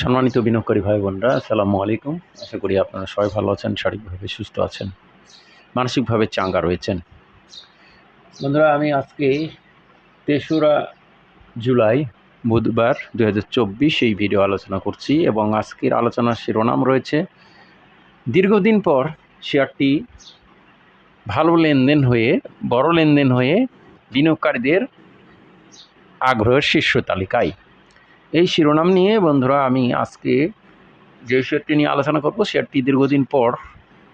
সম্মানিত বিনিয়োগকারী ভাই বোনরা, আসসালামু আলাইকুম। আশা করি আপনারা সবাই ভালো আছেন, শারীরিকভাবে সুস্থ আছেন, মানসিকভাবে চাঙ্গা রয়েছেন। বন্ধুরা, আমি আজকে তেসরা জুলাই, বুধবার দু হাজার চব্বিশ এই ভিডিও আলোচনা করছি এবং আজকের আলোচনার শিরোনাম রয়েছে, দীর্ঘদিন পর শেয়ারটি ভালো লেনদেন হয়ে, বড় লেনদেন হয়ে বিনিয়োগকারীদের আগ্রহের শীর্ষ তালিকায়। এই শিরোনাম নিয়ে বন্ধুরা আমি আজকে যে শেয়ারটি নিয়ে আলোচনা করব শেয়ারটি দীর্ঘদিন পর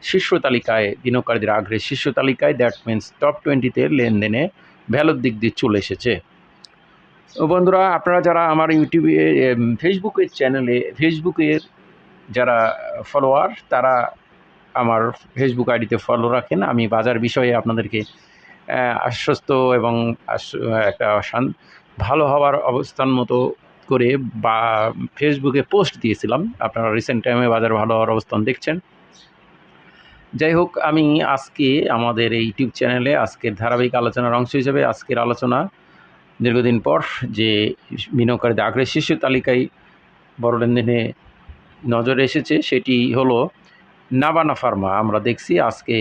শীর্ষ তালিকায়, বিনিয়োগকারীদের আগ্রহের শীর্ষ তালিকায় দ্যাট মিন্স টপ টোয়েন্টিতে লেনদেনে ভ্যালুর দিক দিয়ে চলে এসেছে। ও বন্ধুরা, আপনারা যারা আমার ইউটিউবে ফেসবুকের চ্যানেলে ফেসবুকের যারা ফলোয়ার তারা আমার ফেসবুক আইডিতে ফলো রাখেন। আমি বাজার বিষয়ে আপনাদেরকে আশ্বস্ত এবং একটা ভালো হওয়ার অবস্থান মতো করে বা ফেসবুকে পোস্ট দিয়েছিলাম। আপনারা রিসেন্ট টাইমে বাজার ভালো হওয়ার অবস্থান দেখছেন। যাই হোক, আমি আজকে আমাদের এই ইউটিউব চ্যানেলে আজকের ধারাবাহিক আলোচনার অংশ হিসেবে আজকের আলোচনা দীর্ঘদিন পর যে বিনিয়োগকারীদের আগ্রহের শীর্ষ তালিকায় বড় লেনদেনে নজরে এসেছে, সেটি হলো নাবানা ফার্মা আমরা দেখছি আজকে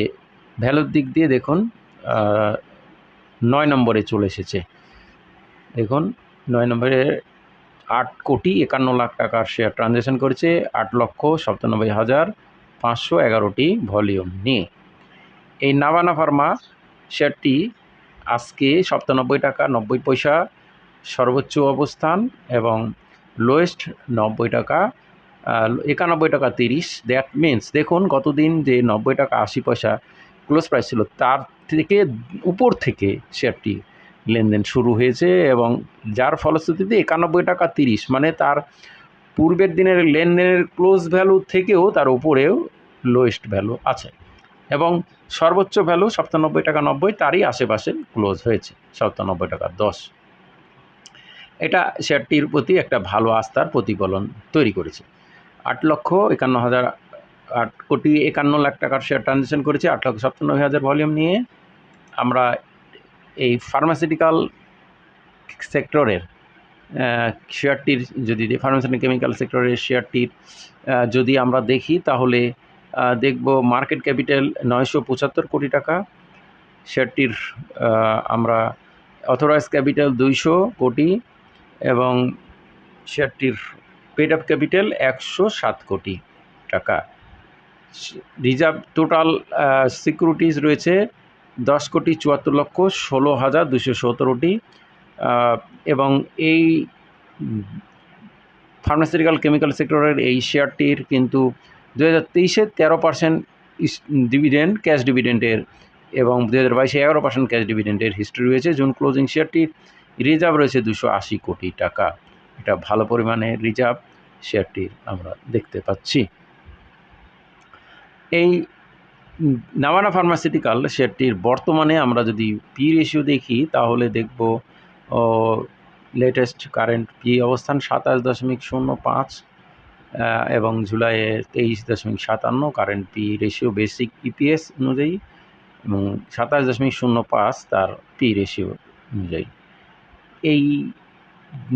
ভ্যালুর দিক দিয়ে দেখুন নয় নম্বরে চলে এসেছে। দেখুন, নয় নম্বরে আট কোটি একান্ন লাখ টাকার শেয়ার ট্রানজ্যাকশন করেছে। আট লক্ষ সপ্তানব্বই হাজার পাঁচশো এগারোটি ভলিউম নিয়ে। এই নাভানা ফার্মা শেয়ারটি আজকে সপ্তানব্বই টাকা নব্বই পয়সা সর্বোচ্চ অবস্থান এবং লোয়েস্ট নব্বই টাকা একানব্বই টাকা তিরিশ। দ্যাট মিনস দেখুন গতদিন যে নব্বই টাকা আশি পয়সা ক্লোজ প্রাইস ছিল, তার থেকে উপর থেকে শেয়ারটি লেনদেন শুরু হয়েছে এবং যার ফলশ্রুতিতে একানব্বই টাকা তিরিশ মানে তার পূর্বের দিনের লেনদেনের ক্লোজ ভ্যালু থেকেও তার উপরেও লোয়েস্ট ভ্যালু আছে এবং সর্বোচ্চ ভ্যালু সপ্তানব্বই টাকা নব্বই, তারই আশেপাশে ক্লোজ হয়েছে সপ্তানব্বই টাকা দশ। এটা শেয়ারটির প্রতি একটা ভালো আস্থার প্রতিফলন তৈরি করেছে। আট লক্ষ একান্ন হাজার, আট কোটি একান্ন লাখ টাকার শেয়ার ট্রানজ্যাকশন করেছে, আট লক্ষ সপ্তানব্বই হাজার ভলিউম নিয়ে আমরা এই ফার্মাসিউটিক্যাল সেক্টরের শেয়ারটির যদি ফার্মাসিউটিক্যাল কেমিক্যাল সেক্টরের শেয়ারটির যদি আমরা দেখি তাহলে দেখব মার্কেট ক্যাপিটাল নয়শো পঁচাত্তর কোটি টাকা। শেয়ারটির আমরা অথরাইজ ক্যাপিটাল দুইশো কোটি এবং শেয়ারটির পেড আপ ক্যাপিটাল একশো সাত কোটি টাকা। রিজার্ভ টোটাল সিকিউরিটিজ রয়েছে দশ কোটি চুয়াত্তর লক্ষ ষোলো হাজার দুশো সতেরোটি এবং এই ফার্মাসিউটিক্যাল কেমিক্যাল সেক্টরের এই শেয়ারটির কিন্তু দু হাজার তেইশে তেরো পার্সেন্ট ডিভিডেন্ড ক্যাশ ডিভিডেন্ডের এবং দু হাজার বাইশে এগারো পার্সেন্ট ক্যাশ ডিভিডেন্ডের হিস্ট্রি রয়েছে। জুন ক্লোজিং শেয়ারটির রিজার্ভ রয়েছে দুশো আশি কোটি টাকা। এটা ভালো পরিমাণে রিজার্ভ শেয়ারটির আমরা দেখতে পাচ্ছি। এই নাভানা ফার্মাসিউটিক্যাল শেয়ারটির বর্তমানে আমরা যদি পি রেশিও দেখি, তাহলে দেখব লেটেস্ট কারেন্ট পি অবস্থান সাতাশ দশমিক শূন্য পাঁচ এবং জুলাইয়ে তেইশ দশমিক সাতান্ন current P ratio basic EPS অনুযায়ী, এবং সাতাশ দশমিক শূন্য পাঁচ তার পি রেশিও অনুযায়ী। এই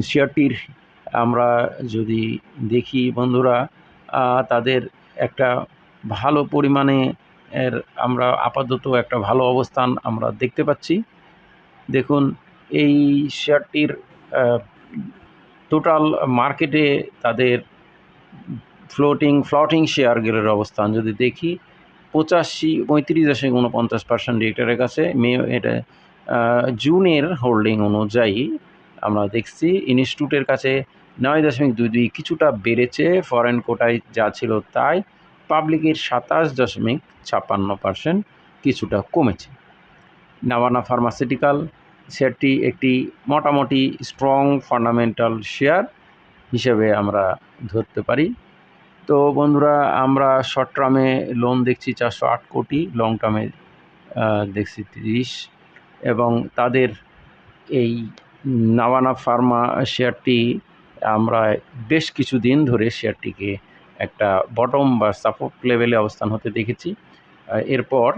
শেয়ারটির আমরা যদি দেখি বন্ধুরা তাদের একটা ভালো পরিমাণে এর আমরা আপাতত একটা ভালো অবস্থান আমরা দেখতে পাচ্ছি। দেখুন, এই শেয়ারটির টোটাল মার্কেটে তাদের ফ্লোটিং ফ্লটিং শেয়ারগুলোর অবস্থান যদি দেখি, পঁচাশি, পঁয়ত্রিশ দশমিক উনপঞ্চাশ পার্সেন্ট ডিরেক্টরের কাছে, মে, এটা জুনের হোল্ডিং অনুযায়ী আমরা দেখছি ইনস্টিটিউটের কাছে নয় দশমিক দুই দুই কিছুটা বেড়েছে ফরেন কোটায় যা ছিল তাই পাবলিকের সাতাশ দশমিক ছাপ্পান্ন পার্সেন্ট কিছুটা কমেছে। নাভানা ফার্মাসিউটিক্যাল শেয়ারটি একটি মোটামুটি স্ট্রং ফান্ডামেন্টাল শেয়ার হিসেবে আমরা ধরতে পারি। তো বন্ধুরা, আমরা শর্ট টার্মে লোন দেখছি চারশো আট কোটি লং টার্মে দেখছি তিরিশ। এবং তাদের এই নাভানা ফার্মা শেয়ারটি আমরা বেশ কিছু দিন ধরে শেয়ারটিকে একটা বটম বা সাপোর্ট লেভেলে অবস্থান হতে দেখেছি। এরপর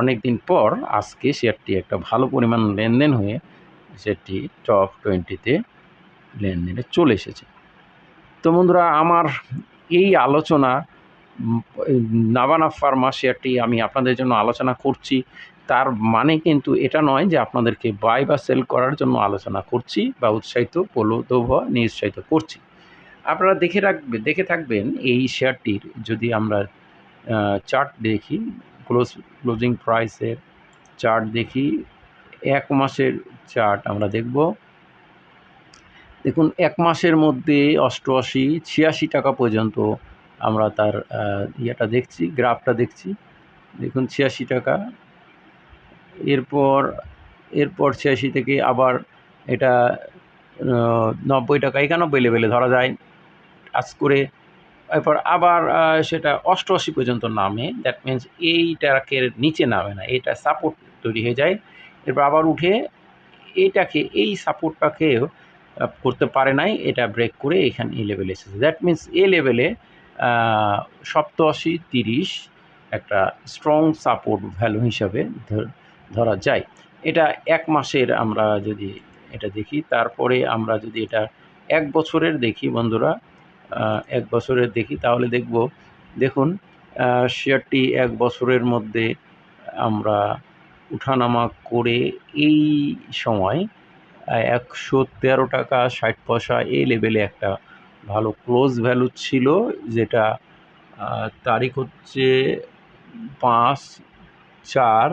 অনেক দিন পর আজকে শেয়ারটি একটা ভালো পরিমাণ লেনদেন হয়ে সেটি টপ টোয়েন্টিতে লেনদেনে চলে এসেছে। তো বন্ধুরা, আমার এই আলোচনা নাবানা ফার্মা শেয়ারটি আমি আপনাদের জন্য আলোচনা করছি। তার মানে কিন্তু এটা নয় যে আপনাদেরকে বাই বা সেল করার জন্য আলোচনা করছি বা উৎসাহিত প্রলোভ নিরুৎসাহিত করছি। আপনারা দেখে রাখবে, দেখে থাকবেন এই শেয়ারটির যদি আমরা চার্ট দেখি, ক্লোজ, ক্লোজিং প্রাইসের চার্ট দেখি, এক মাসের চার্ট আমরা দেখব। দেখুন, এক মাসের মধ্যে অষ্টআশি, ছিয়াশি টাকা পর্যন্ত আমরা তার ইয়েটা দেখছি, গ্রাফটা দেখছি। দেখুন, ছিয়াশি টাকা। এরপর এরপর ছিয়াশি থেকে আবার এটা নব্বই টাকা, একানব্বই লেভেলে ধরা যায়। আজ করে, এরপর আবার সেটা অষ্টআশি পর্যন্ত নামে। দ্যাট মিন্স এইটাকে নিচে নামে না এটা সাপোর্ট তৈরি হয়ে যায়। এরপর আবার উঠে এইটাকে, এই সাপোর্টটাকেও করতে পারে নাই, এটা ব্রেক করে এখানে এই লেভেলে এসেছে। দ্যাট মিন্স এ লেভেলে সপ্তআশি তিরিশ একটা স্ট্রং সাপোর্ট ভ্যালু হিসাবে ধর- যায়। এটা এক মাসের আমরা যদি এটা দেখি, তারপরে আমরা যদি এটা এক বছরের দেখি বন্ধুরা এক বছরের দেখি, তাহলে দেখব। দেখুন শেয়ারটি এক বছরের মধ্যে আমরা উঠানামা করে এই সময় একশো তেরো টাকা ষাট পয়সা এই লেভেলে একটা ভালো ক্লোজ ভ্যালু ছিল, যেটা তারিখ হচ্ছে পাঁচ চার,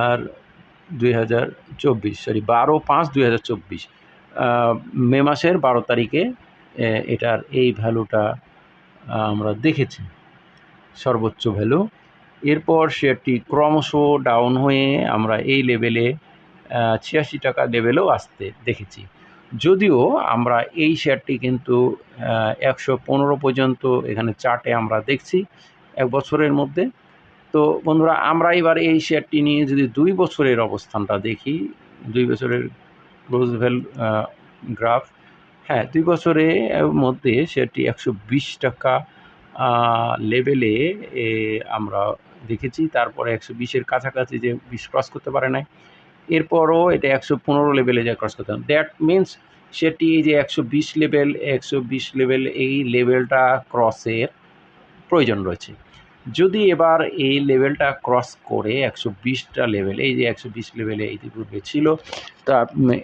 আর দুই হাজার চব্বিশ সরি বারো পাঁচ দুই হাজার চব্বিশ মে মাসের বারো তারিখে এটার এই ভ্যালুটা আমরা দেখেছি। সর্বোচ্চ ভ্যালু। এরপর শেয়ারটি ক্রমশ ডাউন হয়ে আমরা এই লেভেলে ছিয়াশি টাকা লেভেলেও আসতে দেখেছি। যদিও আমরা এই শেয়ারটি কিন্তু একশো পনেরো পর্যন্ত এখানে চার্টে আমরা দেখছি এক বছরের মধ্যে। তো বন্ধুরা, আমরা এবার এই শেয়ারটি নিয়ে যদি দুই বছরের অবস্থানটা দেখি, দুই বছরের ক্লোজ ভ্যাল গ্রাফ হ্যাঁ দুই বছরের মধ্যে সেটি একশো বিশ টাকা লেভেলে আমরা দেখেছি। তারপরে একশো বিশের কাছাকাছি যে বিশ ক্রস করতে পারে নাই। এরপরও এটা একশো পনেরো লেভেলে যা ক্রস করতে দ্যাট মিন্স সেটি যে একশো বিশ লেভেল একশো বিশ লেভেল এই লেভেলটা ক্রসের প্রয়োজন রয়েছে। যদি এবার এই লেভেলটা ক্রস করে একশো বিশটা লেভেল এই যে একশো বিশ লেভেলে ইতিপূর্বে ছিল, তা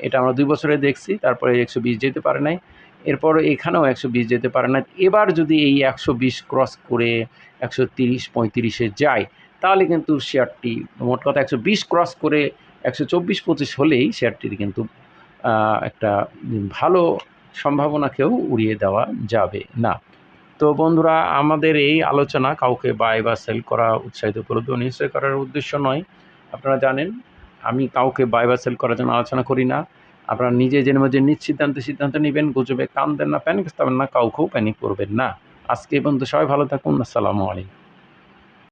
এটা আমরা দুই বছরে দেখছি, তারপরে একশো বিশ যেতে পারে নাই, এরপর এখানেও একশো বিশ যেতে পারে না এবার যদি এই একশো বিশ ক্রস করে একশো তিরিশ, পঁয়ত্রিশে যায়, তাহলে কিন্তু শেয়ারটি মোট কথা একশো বিশ ক্রস করে একশো চব্বিশ, পঁচিশ হলেই শেয়ারটির কিন্তু একটা ভালো সম্ভাবনাকেও উড়িয়ে দেওয়া যাবে না। তো বন্ধুরা, আমাদের এই আলোচনা কাউকে বাই বা সেল করা উৎসাহিত প্রলুব্ধ নিশ্চয় করার উদ্দেশ্য নয়। আপনারা জানেন, আমি কাউকে বাই বা সেল করার জন্য আলোচনা করি না। আপনারা নিজে জেনে মধ্যে সিদ্ধান্তে সিদ্ধান্ত নেবেন, গুজবে কান দেন না প্যানিক না, কাউকেও প্যানিক করবেন না। আজকে বন্ধু সবাই ভালো থাকুন, আসসালামু আলাইকুম।